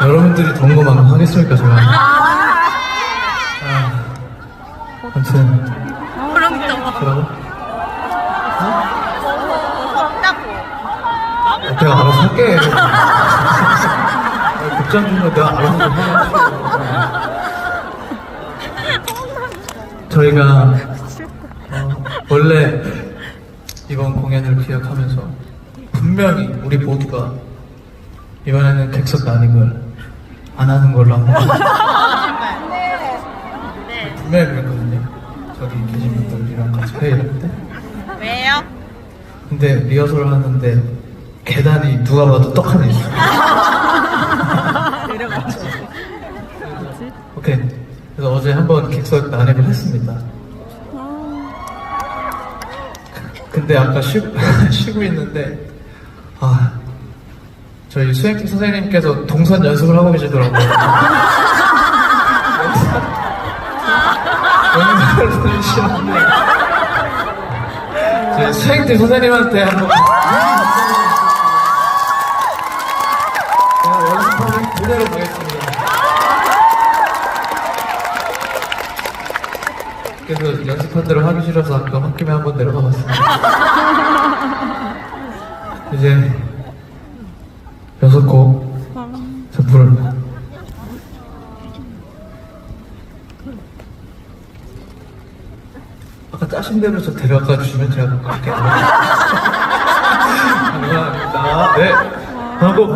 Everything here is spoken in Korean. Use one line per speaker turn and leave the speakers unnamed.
여러분들이 거 하겠습니까, 제가? 아, 아무튼,
부럽다.
그러고?
없다고.
내가 알아서 할게. 복장 중에 내가 알아서 좀 하겠지. 저희가 어, 원래 이번 공연을 기획하면서 분명히 우리 모두가 이번에는 객석 난입을 안 하는 걸로 한번
네.
분명히 그랬거든요. 저기 계신 분들이랑 같이 회의할 때.
왜요?
근데 리허설을 하는데 계단이 누가 봐도 떡 하나 있어. 오케이. 그래서 어제 한번 객석 난입을 했습니다. 근데 아까 쉬, 쉬고 있는데 아 저희 수행팀 선생님께서 동선 연습을 하고 계시더라고요. 연습을 들으시는데 저희 수행팀 선생님한테 한번 제가 연습하는 그대로 보겠습니다. 그래서 연습한 대로 하기 싫어서 아까 홧김에 한번 내려가 봤습니다. 이제 여섯 곡 전부를 아까 짜신 대로 저 데려가 주시면 제가 갈게요. 감사합니다. 네. 다음 곡